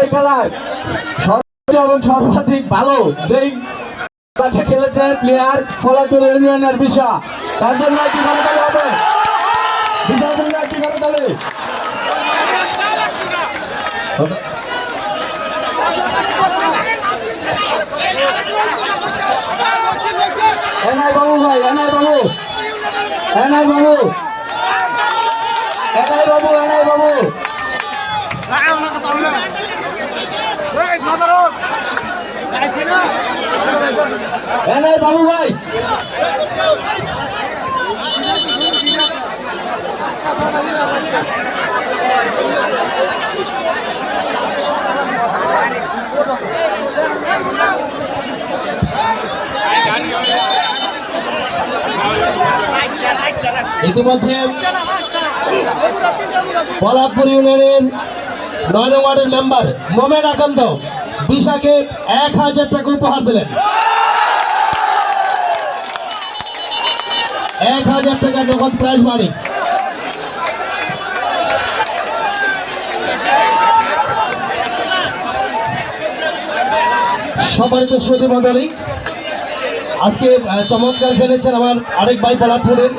এই খেলার সর্বোচ্চ এবং সর্বাধিক ভালো যেই খেলাটা খেলেছে প্লেয়ার ফলাতুর ইউনিয়নের বিষা তার জন্য একটি করতালি হবে। এনআই বাবু ভাই, এনআই বাবু। এনআই বাবু। এনআই বাবু এনআই বাবু। বাবু ভাই ইতিমধ্যে পলাদপুর ইউনিয়নের নয় ওয়ার্ডের মেম্বার মোমেন আকান্ত বিশাকে এক হাজার টাকা উপহার দিলেন। এক হাজার টাকা নগদ প্রাইজ মানি সম্মানিত শ্রোতী মন্ডলী আজকে চমৎকার খেলেছেন আমার আরেক ভাই পলাদপুরের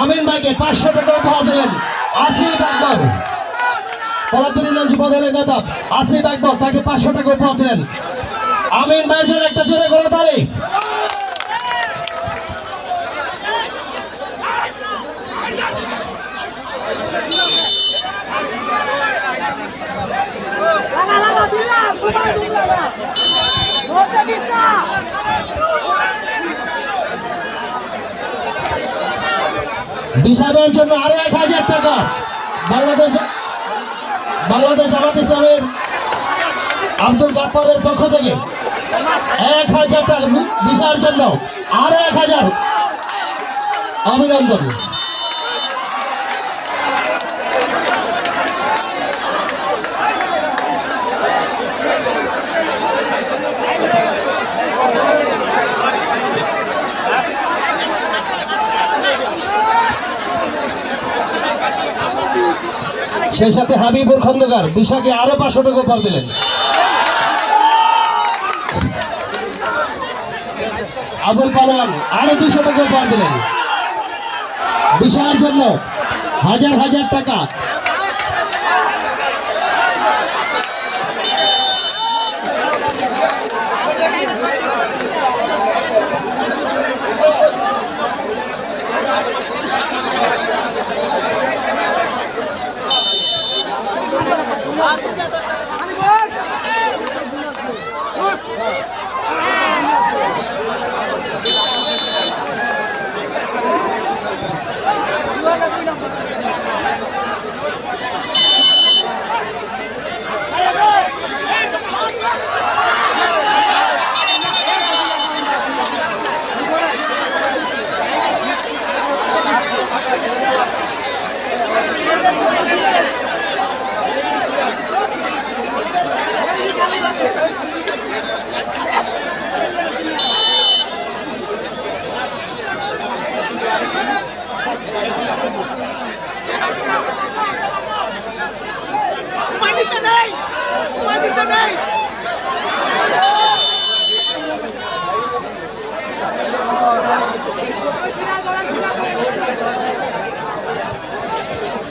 আমিন ভাইকে পাঁচশো টাকা উপহার দিলেন। আসিফ মঞ্চ পদের নেতা আসিফ তাকে পাঁচশো টাকা উপহার দিলেন। আমিন ভাইয়ের একটা জোরে করো তালি। বিশাবের জন্য আরও এক হাজার টাকা। বাংলাদেশ জামাত ইসলামের আব্দুল গাফারের পক্ষ থেকে এক হাজার টাকা বিশার জন্য আরও এক হাজার অভিনন্দন। সেই সাথে হাবিবুর খন্দকার বিশাকে আরও পাঁচশো টাকা উপহার দিলেন। আবুল পালাম আরও দুশো টাকা উপহার দিলেন। বিশার জন্য হাজার হাজার টাকা। সময় নিতে নেই সময় নিতে নেই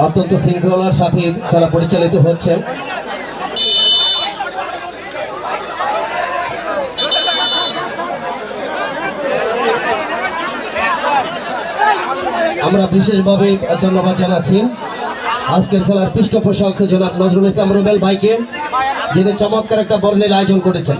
অত্যন্ত শৃঙ্খলার সাথে খেলা পরিচালিত হচ্ছে। আমরা বিশেষভাবে ধন্যবাদ জানাচ্ছি। আজকের খেলার পৃষ্ঠপোষক জনাব নজরুল ইসলাম রুবেল ভাইকে, যিনি চমৎকার একটা বর্ণের আয়োজন করেছেন।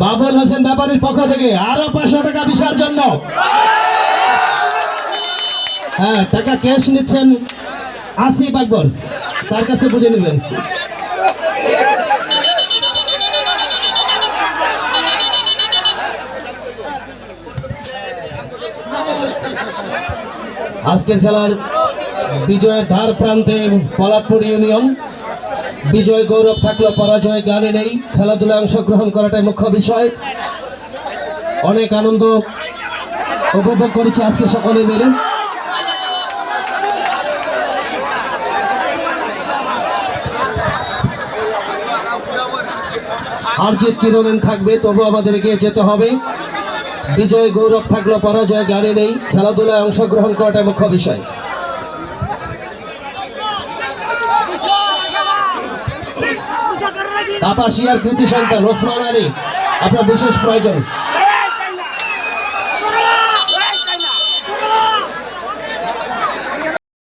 বাবুল হোসেন ব্যাপারীর পক্ষ থেকে আরও পাঁচশো টাকা বিশার জন্য। হ্যাঁ টাকা ক্যাশ নিচ্ছেন আসিফ আকবর। তার কাছে বুঝে নেবেন। আজকের খেলার বিজয়ের ধার প্রান্তে পলাতপুর ইউনিয়ন বিজয় গৌরব থাকলেও পরাজয় গানে নেই। খেলাধুলায় অংশগ্রহণ করাটাই মুখ্য বিষয়। অনেক আনন্দ উপভোগ করেছি আজকে সকলে মিলে। আর যে চিরদিন থাকবে, তবু আমাদের এগিয়ে যেতে হবে। বিজয় গৌরব থাকলেও পরাজয় গানে নেই। খেলাধুলায় অংশগ্রহণ করাটা মুখ্য বিষয়। কাপাসিয়ার কৃতি সন্তান ওসমান আলী আপনার বিশেষ প্রয়োজন।